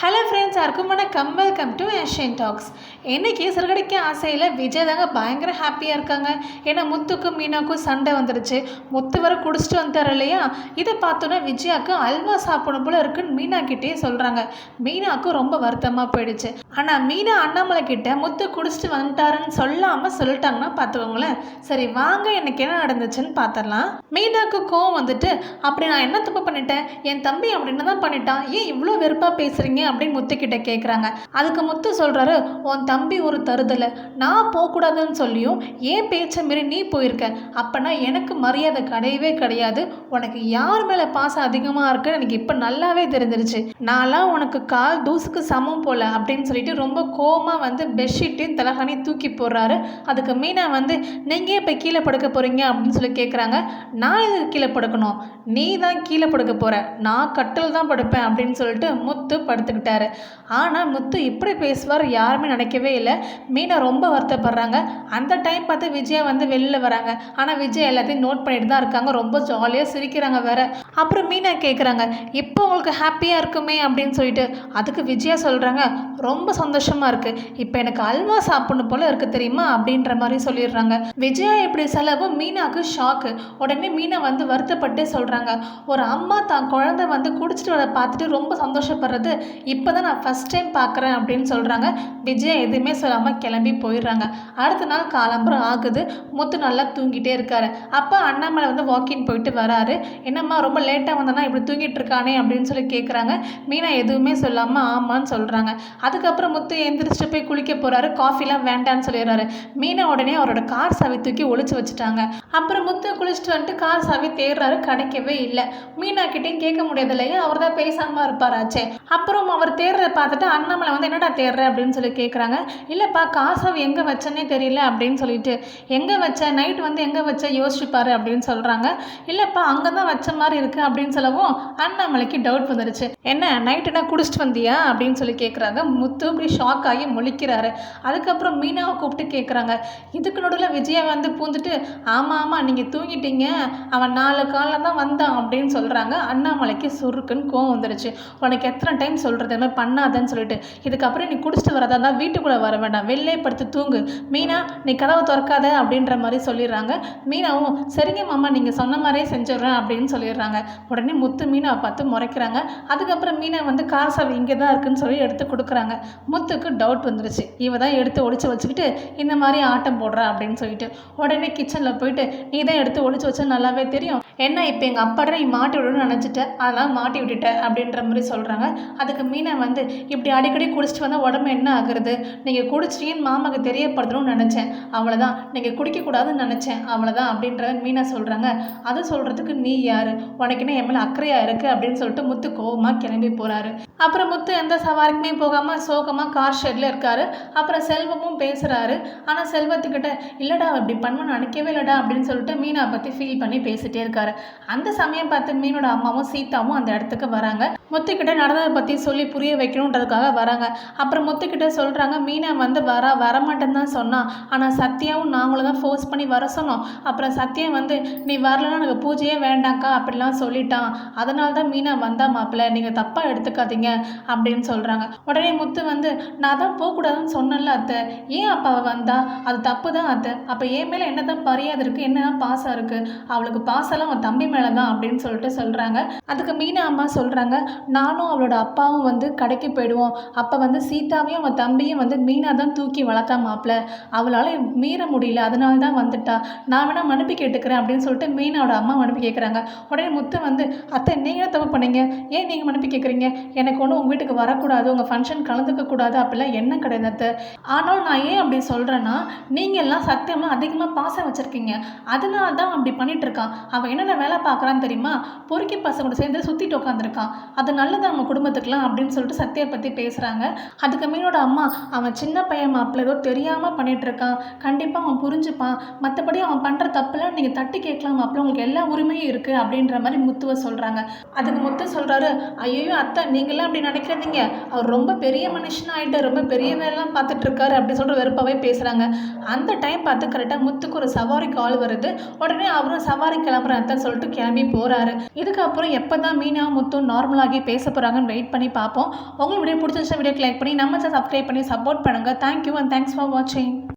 Hello friends யாருக்கும் வணக்கம். Welcome to Asian tax இன்றைக்கி சிறுகடிக்க ஆசையில் விஜய் தாங்க பயங்கர ஹாப்பியாக இருக்காங்க. ஏன்னா முத்துக்கும் மீனாக்கும் சண்டை வந்துடுச்சு முத்து வர குடிச்சிட்டு வந்துட்டார் இல்லையா? இதை பார்த்தோன்னா விஜயாவுக்கு அல்வா சாப்பிடணும் போல இருக்குன்னு மீனாக்கிட்டே சொல்கிறாங்க மீனாவுக்கு ரொம்ப வருத்தமாக போயிடுச்சு. ஆனால் மீனா அண்ணாமலை கிட்ட முத்து குடிச்சிட்டு வந்துட்டாருன்னு சொல்லாமல் சொல்லிட்டாங்கன்னா பார்த்துக்கோங்களேன். சரி வாங்க எனக்கு என்ன நடந்துச்சுன்னு பார்த்துடலாம். மீனாவுக்கு கோவம் வந்துட்டு அப்படி நான் என்ன தப்பு பண்ணிட்டேன்? என் தம்பி அப்படி என்ன தான் பண்ணிட்டான். ஏன் இவ்வளோ வெறுப்பாக பேசுகிறீங்க அப்படின்னு முத்துக்கிட்ட கேட்குறாங்க அதுக்கு முத்து சொல்கிறாரு உன் தம்பி ஒரு தருதலை. நான் போகக்கூடாதுன்னு சொல்லியும் ஏன் பேச்சை மீறி நீ போயிருக்க. அப்போனா எனக்கு மரியாதை கிடையவே கிடையாது. உனக்கு யார் மேலே பாசம் அதிகமாக இருக்குன்னு எனக்கு இப்போ நல்லாவே தெரிஞ்சிருச்சு. நான்லாம் உனக்கு கால் தூசுக்கு சமம் போல அப்படின்னு சொல்லிட்டு ரொம்ப கோவமாக வந்து பெட்ஷீட்டையும் தலகாணி தூக்கி போடுறாரு. அதுக்கு மீனா வந்து நீங்கள் இப்போ கீழே படுக்க போகிறீங்க அப்படின்னு சொல்லி கேட்குறாங்க நான் எதுக்கு கீழே படுக்கணும்? நீ தான் கீழே படுக்க போகிற நான் கட்டில் தான் படுப்பேன் அப்படின்னு சொல்லிட்டு முத்து படுத்துக்கிட்டாரு ஆனால் முத்து இப்படி பேசுவார் யாருமே நினைக்கவே இல்லை. மீனா ரொம்ப வருத்தப்படுறாங்க. அந்த டைம் பார்த்து விஜயா வந்து வெளியில் வராங்க. ஆனால் விஜய் எல்லாத்தையும் நோட் பண்ணிட்டு தான் இருக்காங்க. ரொம்ப ஜாலியாக சிரிக்கிறாங்க வேற. அப்புறம் மீனா கேட்குறாங்க இப்போ உங்களுக்கு ஹாப்பியாக இருக்குமே? அப்படின்னு சொல்லிட்டு. அதுக்கு விஜயா சொல்கிறாங்க ரொம்ப சந்தோஷமாக இருக்குது இப்போ எனக்கு அல்வா சாப்பிடணும் போல் இருக்குது தெரியுமா? அப்படின்ற மாதிரி சொல்லிடுறாங்க. விஜயா இப்படி செலவு மீனாக்கு ஷாக்கு உடனே மீனா வந்து வருத்தப்பட்டு சொல்கிறாங்க ஒரு அம்மா தான் குழந்தை வந்து குடிச்சிட்டு வர பார்த்துட்டு ரொம்ப சந்தோஷப்படுறது. இப்போ தான் நான் ஃபஸ்ட் டைம் பார்க்குறேன் அப்படின்னு சொல்கிறாங்க விஜய் எதுவுமே சொல்லாமல் கிளம்பி போயிடுறாங்க. அடுத்த நாள் காலம்பரம் ஆகுது. முத்து நல்லா தூங்கிட்டே இருக்காரு. அப்போ அண்ணாமலை வந்து வாக்கிங் போயிட்டு வராரு. என்னம்மா ரொம்ப லேட்டாக வந்தனா இப்படி தூங்கிட்டு இருக்கானே அப்படின்னு சொல்லி கேட்குறாங்க மீனா எதுவுமே சொல்லாமல் ஆமான்னு சொல்கிறாங்க அதுக்கப்புறம் முத்து எந்திரிச்சிட்டு போய் குளிக்க போகிறாரு காஃபிலாம் வேண்டான்னு சொல்லிடுறாரு. மீனா உடனே அவரோட கார் சாவி தூக்கி ஒழிச்சு வச்சுட்டாங்க. அப்புறம் முத்து குளிச்சுட்டு வந்துட்டு கார் சாவி தேடுறாரு. கிடைக்கவே இல்லை. மீனா கிட்டேயும் கேட்க முடியாது இல்லையா அவர் தான் பேசாமல் இருப்பாராச்சே. அப்புறம் அவர் தேடுறத பார்த்துட்டு அண்ணாமலை வந்து என்னடா தேடுற? அப்படின்னு சொல்லி கேட்குறாங்க இல்லைப்பா கார் எங்கே வச்சேன்னே தெரியல அப்படின்னு சொல்லிட்டு எங்கே வச்ச? நைட் வந்து எங்கே வச்ச? யோசிச்சுப்பாரு அப்படின்னு சொல்கிறாங்க இல்லைப்பா அங்கே தான் வச்ச மாதிரி இருக்குது அப்படின்னு சொல்லவும் அண்ணாமலைக்கு டவுட் வந்துருச்சு. என்ன நைட்டு என்ன குடிச்சிட்டு வந்தியா? அப்படின்னு சொல்லி கேட்குறாங்க முத்து இப்படி ஷாக் ஆகி முழிக்கிறாரு. அதுக்கப்புறம் மீனாவை கூப்பிட்டு கேட்குறாங்க இதுக்கு நடுவில் விஜயா வந்து பூந்துட்டு ஆமாம் ஆமாம் நீங்கள் தூங்கிட்டீங்க. அவன் நாலு காலில் தான் வந்தான் அப்படின்னு சொல்கிறாங்க அண்ணாமலைக்கு சுருக்குன்னு கோவம் வந்துருச்சு. உனக்கு எத்தனை டைம் சொல்கிறது இந்த மாதிரி பண்ணாதன்னு சொல்லிட்டு இதுக்கப்புறம் நீ குடிச்சிட்டு வரதா இருந்தால் வீட்டுக்குள்ளே வர வேண்டாம். வெளிலே படுத்து தூங்கு. மீனா நீ கதவை திறக்காத அப்படின்ற மாதிரி சொல்லிடுறாங்க. மீனாவும் சரிங்க மாமா நீங்கள் சொன்ன மாதிரியே செஞ்சிடுறேன் அப்படின்னு சொல்லிடுறாங்க. உடனே முத்து மீனாவை பார்த்து முறைக்கிறாங்க. அதுக்கப்புறம் மீனா வந்து கார் சாவி இங்கே தான் இருக்குன்னு சொல்லி எடுத்து கொடுக்குறாங்க. முத்துக்கு டவுட் வந்துருச்சு. இவ தான் எடுத்து ஒழிச்சு வச்சுக்கிட்டு இந்த மாதிரி ஆட்டம் போடுறா அப்படின்னு சொல்லிட்டு உடனே கிச்சனில் போயிட்டு நீ தான் எடுத்து ஒழிச்சு வச்சா நல்லாவே தெரியும். என்ன இப்போ எங்கள் அப்பாட நீ மாட்டி விடணும்னு நினச்சிட்ட? அதெல்லாம் மாட்டி விட்டுட்ட அப்படின்ற மாதிரி சொல்கிறாங்க அதுக்கு மீனை வந்து இப்படி அடிக்கடி குடிச்சிட்டு வந்தால் உடம்பு என்ன ஆகுறது? நீங்கள் குடிச்சிட்டீங்கன்னு மாமாவுக்கு தெரியப்படுத்தணும்னு நினச்சேன். அவ்வளோதான் நீங்கள் குடிக்கக்கூடாதுன்னு நினச்சேன். அவ்வளோதான் அப்படின்றத மீனா சொல்கிறாங்க அதை சொல்கிறதுக்கு நீ யார்? உனக்கு என்ன என் மேலே அக்கறையாக இருக்குது அப்படின்னு சொல்லிட்டு முத்து கோவமாக கிளம்பி போகிறாரு அப்புறம் முத்து எந்த சவாரிக்குமே போகாமல் சோகமாக கார் ஷெட்டில் இருக்காரு. அப்புறம் செல்வமும் பேசுகிறாரு ஆனால் செல்வத்துக்கிட்ட இல்லைடா இப்படி பண்ணுவேன்னு நினைக்கவே இல்லைடா அப்படின்னு சொல்லிட்டு மீனா பற்றி ஃபீல் பண்ணி பேசிகிட்டே இருக்காரு. அந்த சமயம் பார்த்து மீனோட அம்மாவும் சீதாவும் அந்த இடத்துக்கு வராங்க. முத்துக்கிட்ட நடந்ததை பற்றி சொல்லி புரிய வைக்கணுன்றதுக்காக வராங்க. அப்புறம் முத்துக்கிட்ட சொல்கிறாங்க மீனா வந்து வர வரமாட்டேன்னு தான் சொன்னான் ஆனால் சத்யாவும் நாங்களும் தான் ஃபோர்ஸ் பண்ணி வர சொன்னோம். அப்புறம் சத்யா வந்து நீ வரலன்னா எனக்கு பூஜையே வேண்டாங்க்கா அப்படிலாம் சொல்லிட்டான். அதனால தான் மீனா வந்தா மாப்பிள்ள நீங்கள் தப்பாக எடுத்துக்காதீங்க அப்படின்னு சொல்கிறாங்க உடனே முத்து வந்து நான் தான் போகக்கூடாதுன்னு சொன்னேன்ல அத்தை. ஏன் அப்போ அவள் வந்தா? அது தப்பு தான் அத்தை. அப்போ என் மேலே என்ன தான் மரியாதை இருக்குது என்ன தான் பாசம் இருக்குது அவளுக்கு பாசம்லாம் அவன் தம்பி மேலே தான் அப்படின்னு சொல்லிட்டு சொல்கிறாங்க அதுக்கு மீனா அம்மா சொல்கிறாங்க நானும் அவளோட அப்பாவும் வந்து கடைக்கு போயிடுவோம். அப்போ வந்து சீதாவையும் அவன் தம்பியும் வந்து மீனா தான் தூக்கி வளர்த்தா மாப்பிள்ள அவளால் மீற முடியல. அதனால தான் வந்துட்டா. நான் வேணால் மனுப்பி கேட்டுக்கிறேன் அப்படின்னு சொல்லிட்டு மீனாவோட அம்மா மனுப்பி கேட்குறாங்க உடனே முத்து வந்து அத்தை நீங்களே தப்பு பண்ணீங்க? ஏன் நீங்கள் மனுப்பி கேட்குறீங்க எனக்கு ஒன்றும் உங்கள் வீட்டுக்கு வரக்கூடாது. உங்கள் ஃபங்க்ஷன் கலந்துக்க கூடாது. அப்படிலாம் என்ன கிடையாது அத்தை. ஆனால் நான் ஏன் அப்படி சொல்கிறேன்னா நீங்கள் எல்லாம் சத்தியமாக அதிகமாக பாசம் வச்சுருக்கீங்க. அதனால தான் அப்படி பண்ணிகிட்டு இருக்கான். அவன் என்னென்ன வேலை பார்க்குறான்னு தெரியுமா? பொறுக்கி பசங்க கூட சேர்ந்து சுற்றிட்டு உட்காந்துருக்கான் அது அது நல்லது அவங்க குடும்பத்துக்குலாம் அப்படின்னு சொல்லிட்டு சத்யா பற்றி பேசுகிறாங்க அதுக்கு மீனோட அம்மா அவன் சின்ன பையன் மாப்பிள்ள ஏதோ தெரியாமல் பண்ணிகிட்ருக்கான் கண்டிப்பாக அவன் புரிஞ்சுப்பான். மற்றபடி அவன் பண்ணுற தப்புலாம் நீங்கள் தட்டி கேட்கலாம் மாப்பிள்ள உங்களுக்கு எல்லா உரிமையும் இருக்குது அப்படின்ற மாதிரி முத்துவை சொல்கிறாங்க அதுக்கு முத்து சொல்கிறாரு ஐயோ அத்தை நீங்களாம் அப்படி நினைக்காதீங்க. அவர் ரொம்ப பெரிய மனுஷனாக ஆகிட்டு ரொம்ப பெரிய வேலைலாம் பார்த்துட்ருக்காரு அப்படி சொல்கிற வெறுப்பாகவே பேசுகிறாங்க அந்த டைம் பார்த்து கரெக்டாக முத்துக்கு ஒரு சவாரி கால் வருது. உடனே அவரும் சவாரி கிளம்புறேன் அத்தை சொல்லிட்டு கிளம்பி போகிறாரு இதுக்கப்புறம் எப்போ தான் மீனா முத்தும் நார்மலாகி பேச போகிறாங்கன்னு வெயிட் பண்ணி பார்ப்போம். உங்களுக்கு வீடியோ பிடிச்சிருந்துச்சா வீடியோக்கு லைக் பண்ணி நம்ம சப்ஸ்கிரைப் பண்ணி சப்போர்ட் பண்ணுங்கள் தேங்க்யூ அண்ட் தேங்க்ஸ் ஃபார் வாட்சிங்